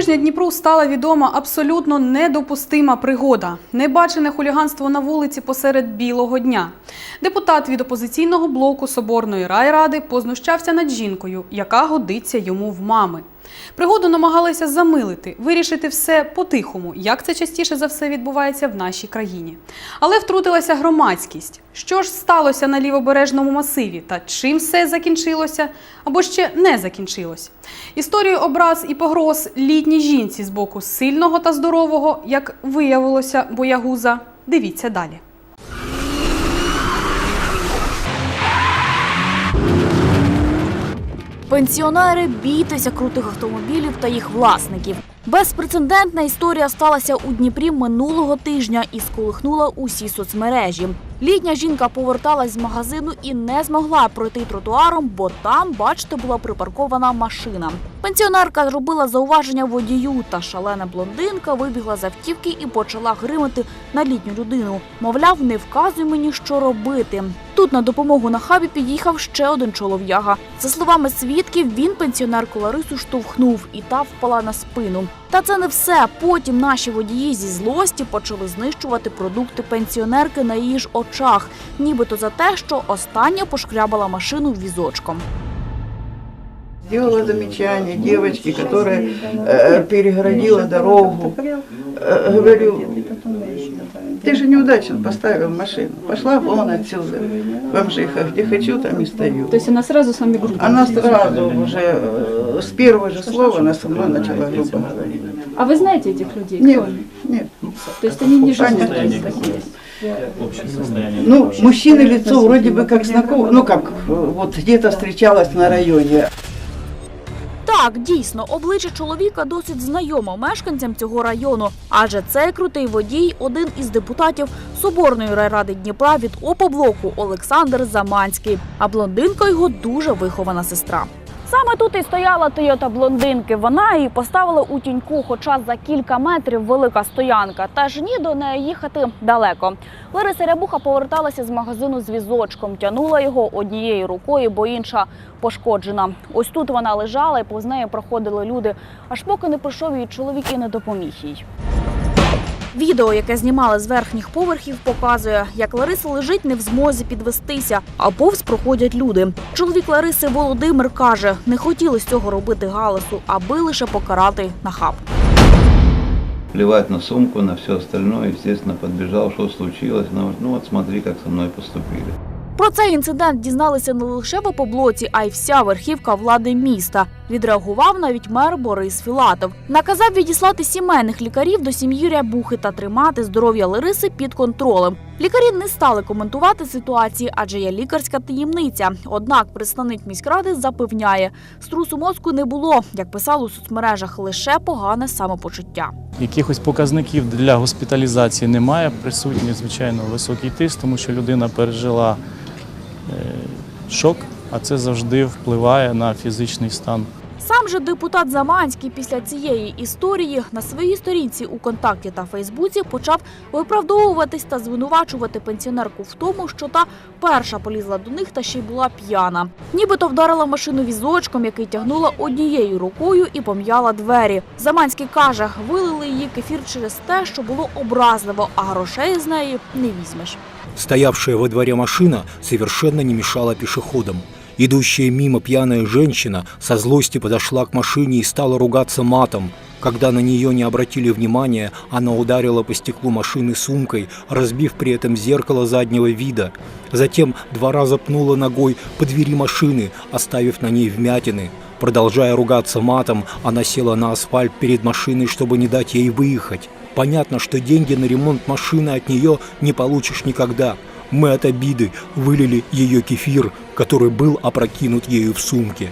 тижня Дніпру стала відома абсолютно недопустима пригода. Небачене хуліганство на вулиці посеред білого дня. Депутат від опозиційного блоку Соборної райради познущався над жінкою, яка годиться йому в мами. Пригоду намагалися замилити, вирішити все по-тихому, як це частіше за все відбувається в нашій країні. Але втрутилася громадськість. Що ж сталося на лівобережному масиві та чим все закінчилося або ще не закінчилось? Історію образ і погроз літній жінці з боку сильного та здорового, як виявилося, боягуза. Дивіться далі. Пенсіонери бійтеся крутих автомобілів та їх власників. Безпрецедентна історія сталася у Дніпрі минулого тижня і сколихнула усі соцмережі. Літня жінка поверталась з магазину і не змогла пройти тротуаром, бо там, бачите, була припаркована машина. Пенсіонерка зробила зауваження водію, та шалена блондинка вибігла з автівки і почала гримати на літню людину. Мовляв, не вказуй мені, що робити. Тут на допомогу на хабі під'їхав ще один чолов'яга. За словами свідків, він пенсіонерку Ларису штовхнув, і та впала на спину. Та це не все. Потім наші водії зі злості почали знищувати продукти пенсіонерки на її ж очах, нібито за те, що остання пошкрябала машину візочком. Сделала замечание девочке, которая э, перегородила дорогу. Э, говорю, ты же неудачно поставил машину. Пошла вон отсюда, бомжиха, где хочу, там и стою. То есть она сразу с вами грубо? Она сразу уже э, с первого же слова она со мной начала грубо говорить. А вы знаете этих людей? Нет, нет. То есть они не живут. Ну, мужчины лицо вроде бы как знакомо, ну как, э, вот где-то встречалась на районе. Так, дійсно, обличчя чоловіка досить знайомо мешканцям цього району, адже цей крутий водій один із депутатів Соборної райради Дніпра від ОПО-блоку Олександр Заманський. А блондинка його дуже вихована сестра. Саме тут і стояла Тойота блондинки. Вона її поставила у тіньку, хоча за кілька метрів велика стоянка. Та ж ні до неї їхати далеко. Лариса Рябуха поверталася з магазину з візочком, тянула його однією рукою, бо інша пошкоджена. Ось тут вона лежала і повз нею проходили люди, аж поки не прийшов її чоловік і не допоміг їй. Відео, яке знімали з верхніх поверхів, показує, як Лариса лежить не в змозі підвестися, а повз проходять люди. Чоловік Лариси Володимир каже, не хотіли з цього робити галасу, аби лише покарати нахаб. плевать на сумку, на все остальное, естественно, подбежал, что случилось, говорит, ну вот смотри, как со мной поступили. Про цей інцидент дізналися не лише в опоблоці, а й вся верхівка влади міста. Відреагував навіть мер Борис Філатов. Наказав відіслати сімейних лікарів до сім'ї Рябухи та тримати здоров'я Лариси під контролем. Лікарі не стали коментувати ситуації, адже є лікарська таємниця. Однак представник міськради запевняє, струсу мозку не було, як писали у соцмережах, лише погане самопочуття. Якихось показників для госпіталізації немає. Присутній, звичайно, високий тиск, тому що людина пережила е, шок, а це завжди впливає на фізичний стан. Сам же депутат Заманський після цієї історії на своїй сторінці у контакті та Фейсбуці почав виправдовуватись та звинувачувати пенсіонерку в тому, що та перша полізла до них та ще й була п'яна. Нібито вдарила машину візочком, який тягнула однією рукою і пом'яла двері. Заманський каже, вилили її кефір через те, що було образливо, а грошей з неї не візьмеш. Стоявшая во дворе машина совершенно не мешала пешеходам. Идущая мимо пьяная женщина со злости подошла к машине и стала ругаться матом. Когда на нее не обратили внимания, она ударила по стеклу машины сумкой, разбив при этом зеркало заднего вида. Затем два раза пнула ногой по двери машины, оставив на ней вмятины. Продолжая ругаться матом, она села на асфальт перед машиной, чтобы не дать ей выехать. Понятно, что деньги на ремонт машины от нее не получишь никогда. Мы от обиды вылили ее кефир, который был опрокинут ею в сумке.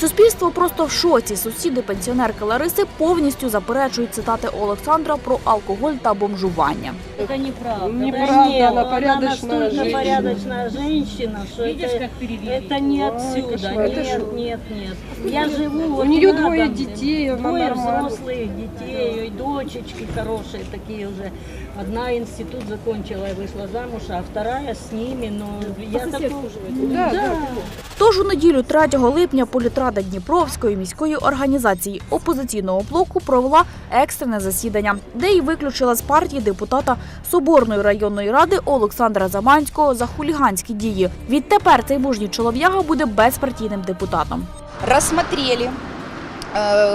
Суспільство просто в шоці. Сусіди пенсіонерки Лариси повністю заперечують цитати Олександра про алкоголь та бомжування. Это неправда. Неправда, Это не- она порядочная настолько женщина. порядочная женщина, что это, это не отсюда. кошмар, это нет, что? нет, нет. Я живу У вот нее рядом, двое детей, она двое нормально. взрослых детей, и дочечки хорошие такие уже. Одна институт закончила и вышла замуж, а вторая с ними, но я По такого... да? Да, Тож у неділю 3 липня політрада Дніпровської міської організації опозиційного блоку провела екстрене засідання, де й виключила з партії депутата Соборної районної ради Олександра Заманського за хуліганські дії. Відтепер цей мужній чолов'яга буде безпартійним депутатом. рассмотрели э,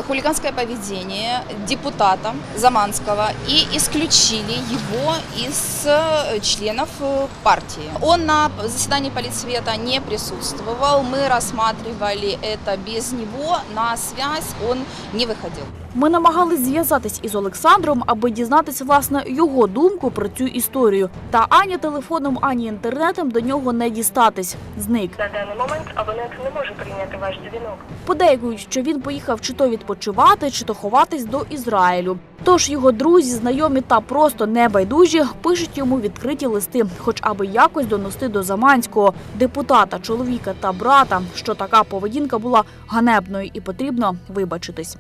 хулиганское поведение депутата Заманского и исключили его из э, членов э, партии. Он на заседании политсвета не присутствовал, мы рассматривали это без него, на связь он не выходил. Ми намагались зв'язатись із Олександром, аби дізнатися власне його думку про цю історію. Та ані телефоном, ані інтернетом до нього не дістатись. Зник. На даний момент абонент не може прийняти ваш дзвінок. Подейкують, що він поїхав чи то відпочивати, чи то ховатись до Ізраїлю. Тож його друзі, знайомі та просто небайдужі пишуть йому відкриті листи, хоч аби якось донести до Заманського депутата, чоловіка та брата, що така поведінка була ганебною і потрібно вибачитись.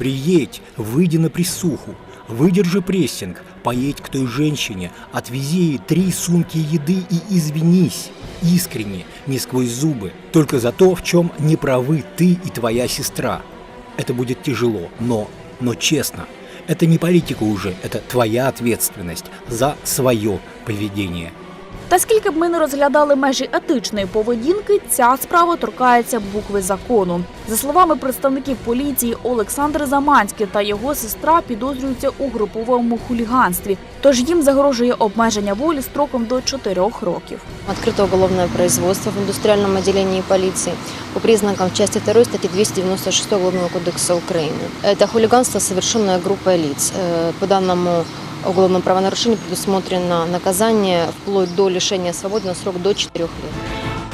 Приедь, выйди на присуху, выдержи прессинг, поедь к той женщине, отвези ей три сумки еды и извинись. Искренне, не сквозь зубы, только за то, в чем не правы ты и твоя сестра. Это будет тяжело, но, но честно. Это не политика уже, это твоя ответственность за свое поведение. Та скільки б ми не розглядали межі етичної поведінки, ця справа торкається букви закону. За словами представників поліції, Олександр Заманський та його сестра підозрюються у груповому хуліганстві. Тож їм загрожує обмеження волі строком до 4 років. Открыто уголовное производство в индустриальном отделении полиции по признакам части 2 статьи 296 Уголовного кодекса Украины. Это хулиганство, совершенное группой лиц. Э, По данному уголовному правонарушению предусмотрено наказание вплоть до лишения свободы на срок до 4 лет.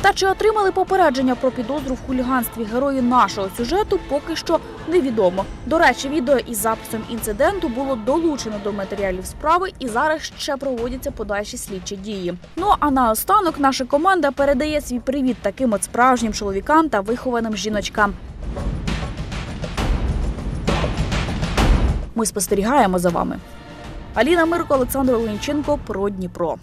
Та чи отримали попередження про підозру в хуліганстві герої нашого сюжету, поки що невідомо. До речі, відео із записом інциденту було долучено до матеріалів справи, і зараз ще проводяться подальші слідчі дії. Ну а наостанок наша команда передає свій привіт таким от справжнім чоловікам та вихованим жіночкам. Ми спостерігаємо за вами. Аліна Мирко, Олександр Ленченко про Дніпро.